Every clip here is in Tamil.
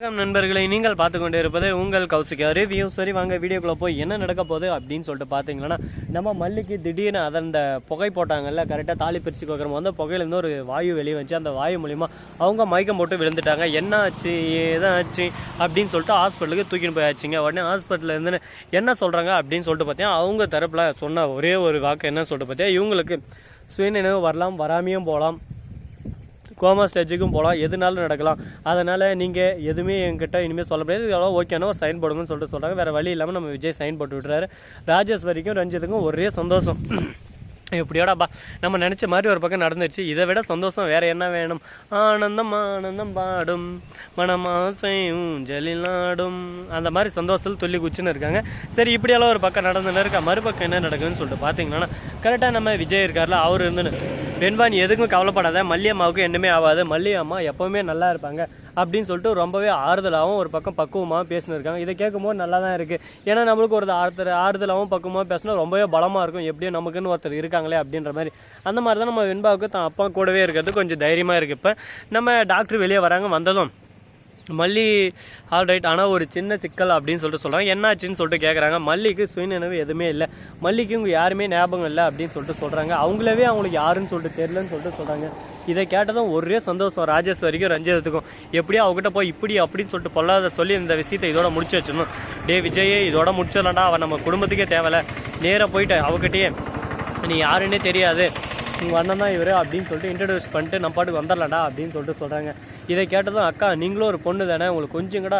வணக்கம் நண்பர்களை நீங்கள் பார்த்து கொண்டு இருப்பது உங்கள் கௌசிகா ரிவ்யூ சரி வாங்க வீடியோக்குள்ளே போய் என்ன நடக்க போகுது அப்படின்னு சொல்லிட்டு பார்த்தீங்கன்னா நம்ம மல்லிக்கு திடீர்னு அதை அந்த புகை போட்டாங்கல்ல கரெக்டாக தாலி பிரிச்சு கோக்குற வந்து புகையிலேருந்து ஒரு வாயு வெளியே வச்சு அந்த வாயு மூலிமா அவங்க மயக்கம் போட்டு விழுந்துட்டாங்க. என்ன ஆச்சு ஏதாச்சு அப்படின்னு சொல்லிட்டு ஹாஸ்பிட்டலுக்கு தூக்கின்னு போயாச்சுங்க. உடனே ஹாஸ்பிட்டலில் இருந்து என்ன சொல்கிறாங்க அப்படின்னு சொல்லிட்டு பார்த்தீங்கன்னா அவங்க தரப்பில் சொன்ன ஒரே ஒரு வாக்கு என்ன சொல்லிட்டு பார்த்தீங்கன்னா இவங்களுக்கு சுயநினைவு வரலாம் வராமையும் போகலாம். கோமா ஸ்டேஜுக்கும் போகலாம் எதுனாலும் நடக்கலாம். அதனால் நீங்கள் எதுவுமே என்கிட்ட இனிமேல் சொல்ல முடியாது. இதெல்லாம் ஓகேனா ஒரு சைன் போடுங்கன்னு சொல்லிட்டு சொல்கிறாங்க வேறு வழி இல்லாமல் நம்ம விஜய் சைன் போட்டு விட்டுறாரு. ராஜேஸ்வரிக்கும் ரஞ்சித்துக்கும் ஒரே சந்தோஷம். எப்படியோடாப்பா நம்ம நினச்ச மாதிரி ஒரு பக்கம் நடந்துச்சு இதை விட சந்தோஷம் வேற என்ன வேணும்? ஆனந்தம் ஆனந்தம் பாடும். மனமாசையும் ஜலிலாடும் அந்த மாதிரி சந்தோஷத்தில் துள்ளி குச்சின்னு இருக்காங்க. சரி இப்படியெல்லாம் ஒரு பக்கம் நடந்துன்னு இருக்கா? மறுபக்கம் என்ன நடக்குதுன்னு சொல்லிட்டு பார்த்தீங்கன்னா கரெக்டாக நம்ம விஜய் இருக்கார்ல அவர் இருந்துன்னு. வெண்பாணி எதுக்கும் கவலைப்படாத. மல்லியம்மாவுக்கும் என்னமே ஆகாது. மல்லியம்மா எப்போவுமே நல்லா இருப்பாங்க அப்படின்னு சொல்லிட்டு ரொம்பவே ஆறுதலாகவும் ஒரு பக்கம் பக்குவமாகவும் பேசினிருக்காங்க இதை கேட்கும்போது நல்லா தான் இருக்குது ஏன்னா நம்மளுக்கு ஒரு ஆறுதல் ஆறுதலாகவும் பக்குவமாக பேசினா ரொம்பவே பலமாக இருக்கும். எப்படியும் நமக்குன்னு ஒருத்தர் இருக்காங்களே அப்படின்ற மாதிரி. அந்த மாதிரி தான் நம்ம வெண்பாவுக்கு தான் அப்பா கூடவே இருக்கிறது கொஞ்சம் தைரியமாக இருக்குது இப்போ நம்ம டாக்டர் வெளியே வராங்க. வந்ததும் மல்லி ஆல்ரைட் ஆனால் ஒரு சின்ன சிக்கல் அப்படின்னு சொல்லிட்டு சொல்கிறாங்க என்னாச்சுன்னு சொல்லிட்டு கேட்குறாங்க மல்லிக்கு சுயநினைவு எதுவுமே இல்லை. மல்லிக்கு இவங்க யாருமே ஞாபகம் இல்லை அப்படின்னு சொல்லிட்டு சொல்கிறாங்க அவங்களவே அவங்களுக்கு யாருன்னு சொல்லிட்டு தெரியலன்னு சொல்லிட்டு சொல்கிறாங்க இதை கேட்டதும் ஒரே சந்தோஷம் ராஜேஸ்வரிக்கும் ரஞ்சிதத்துக்கும். எப்படியோ அவங்ககிட்ட போய் இப்படி அப்படின்னு சொல்லிட்டு பொல்லாத சொல்லி இந்த விஷயத்தை இதோட முடிச்சு வச்சிடணும். டே விஜயே இதோட முடிச்சிடலாம்டா. அவன் நம்ம குடும்பத்துக்கே தேவையில்ல. நேராக போயிட்டு அவகிட்டயே நீ யாருன்னே தெரியாது. உங்கள் அண்ணன் தான் இவர் அப்படின்னு சொல்லிட்டு இன்ட்ரடியூஸ் பண்ணிட்டு நம்ம பாட்டுக்கு வந்துடலாம்டா அப்படின்னு சொல்லிட்டு சொல்கிறாங்க இதை கேட்டதும் அக்கா நீங்களும் ஒரு பொண்ணு தானே உங்களுக்கு கொஞ்சம் கூட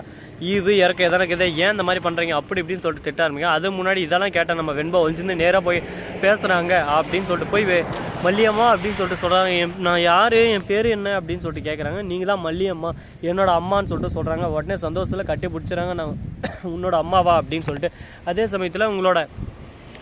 ஈவு இறக்க எதனா இதை ஏன் இந்த மாதிரி பண்ணுறீங்க அப்படி இப்படின்னு சொல்லிட்டு திட்ட ஆரம்பிங்க அது முன்னாடி இதெல்லாம் கேட்டால் நம்ம வெண்பா ஒழிஞ்சிருந்து நேராக போய் பேசுகிறாங்க அப்படின்னு சொல்லிட்டு போய் வே- மல்லியம்மா அப்படின்னு சொல்லிட்டு சொல்கிறாங்க என் நான் யார்? என் பேர் என்ன? அப்படின்னு சொல்லிட்டு கேட்குறாங்க நீங்கள் தான் மல்லியம்மா? என்னோட அம்மான்னு சொல்லிட்டு சொல்கிறாங்க உடனே சந்தோஷத்தில் கட்டி பிடிச்சிறாங்க. நான் உன்னோட அம்மாவா அப்படின்னு சொல்லிட்டு. அதே சமயத்தில் உங்களோட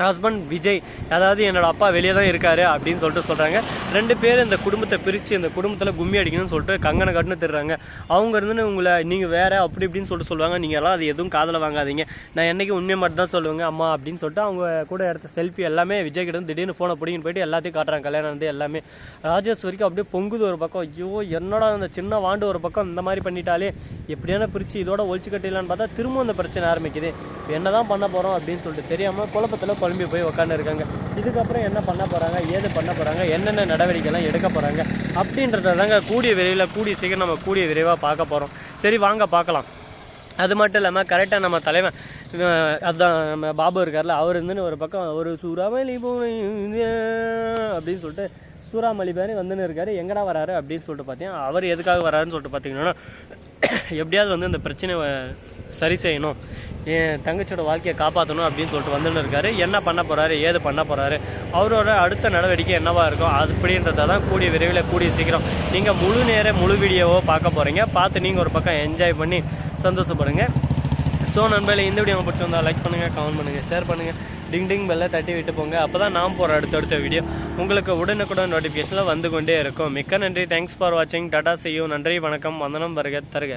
ஹஸ்பண்ட் விஜய் அதாவது என்னோட அப்பா வெளியே தான் இருக்காரு அப்படின்னு சொல்லிட்டு சொல்கிறாங்க ரெண்டு பேர் இந்த குடும்பத்தை பிரித்து இந்த குடும்பத்தில் கும்மி அடிக்கணும்னு சொல்லிட்டு கங்கனை கட்டுன்னு தர்றாங்க அவங்க இருந்து உங்களை நீங்கள் வேற அப்படி இப்படின்னு சொல்லிட்டு சொல்லுவாங்க. நீங்கள் எல்லாம் அது எதுவும் காதில் வாங்காதீங்க. நான் என்னைக்கு உண்மையை மட்டும் தான் சொல்லுவேங்க அம்மா அப்படின்னு சொல்லிட்டு அவங்க கூட எடுத்த செல்ஃபி எல்லாமே விஜய் கிட்ட இருந்து திடீர்னு ஃபோனை பிடிக்கின்னு போயிட்டு எல்லாத்தையும் காட்டுறாங்க கல்யாணம் வந்து எல்லாமே. ராஜேஸ்வரிக்கு அப்படியே பொங்குது ஒரு பக்கம். ஐயோ என்னடா அந்த சின்ன வாண்டு ஒரு பக்கம் இந்த மாதிரி பண்ணிட்டாலே. எப்படியான பிரித்து இதோட ஒழிச்சு கட்டிடலான்னு பார்த்தா திரும்ப அந்த பிரச்சனை ஆரம்பிக்குது. என்னதான் பண்ண போகிறோம் அப்படின்னு சொல்லிட்டு தெரியாமல் குழப்பத்தில் குழம்பி போய் உட்காந்து இருக்காங்க இதுக்கப்புறம் என்ன பண்ண போகிறாங்க ஏது பண்ண போகிறாங்க என்னென்ன நடவடிக்கைலாம் எடுக்க போகிறாங்க அப்படின்றத தாங்க கூடிய விரைவில் கூடிய சீக்கிரம் நம்ம கூடிய விரைவாக பார்க்க போகிறோம் சரி வாங்க பார்க்கலாம். அது மட்டும் இல்லாமல் கரெக்டாக நம்ம தலைவன் அதுதான் அதான் நம்ம பாபு இருக்கார்ல அவர் இருந்துன்னு ஒரு பக்கம் ஒரு சூறாமலி பூனை அப்படின்னு சொல்லிட்டு சூறாமலி பேர் வந்துன்னு இருக்காரு. எங்கடா வராரு அப்படின்னு சொல்லிட்டு பார்த்தீங்கன்னா அவர் எதுக்காக வராருன்னு சொல்லிட்டு பார்த்தீங்கன்னா எப்படியாவது வந்து இந்த பிரச்சனையை சரி செய்யணும். என் தங்கச்சியோட வாழ்க்கையை காப்பாற்றணும் அப்படின்னு சொல்லிட்டு வந்துன்னு இருக்காரு. என்ன பண்ண போறாரு? ஏது பண்ண போறாரு? அவரோட அடுத்த நடவடிக்கை என்னவா இருக்கும்? அப்படின்றத தான் கூடிய விரைவில் கூடிய சீக்கிரம். நீங்கள் முழு நேர முழு வீடியோவோ பார்க்க போகிறீங்க பார்த்து நீங்கள் ஒரு பக்கம் என்ஜாய் பண்ணி சந்தோஷப்படுங்க. ஸோ நண்பர்களே இந்த வீடியோ பிடிச்சிருந்தா லைக் பண்ணுங்கள் கமெண்ட் பண்ணுங்கள் ஷேர் பண்ணுங்கள் டிங் டிங் பெல்லை தட்டி விட்டு போங்க. அப்போ தான் நான் போகிற அடுத்தடுத்த வீடியோ உங்களுக்கு உடனுக்குடன் நோட்டிஃபிகேஷனில் வந்து கொண்டே இருக்கும். மிக்க நன்றி. தேங்க்ஸ் ஃபார் வாட்சிங் டாடா செய்யும் நன்றி வணக்கம். வந்தனம் வருக தருக.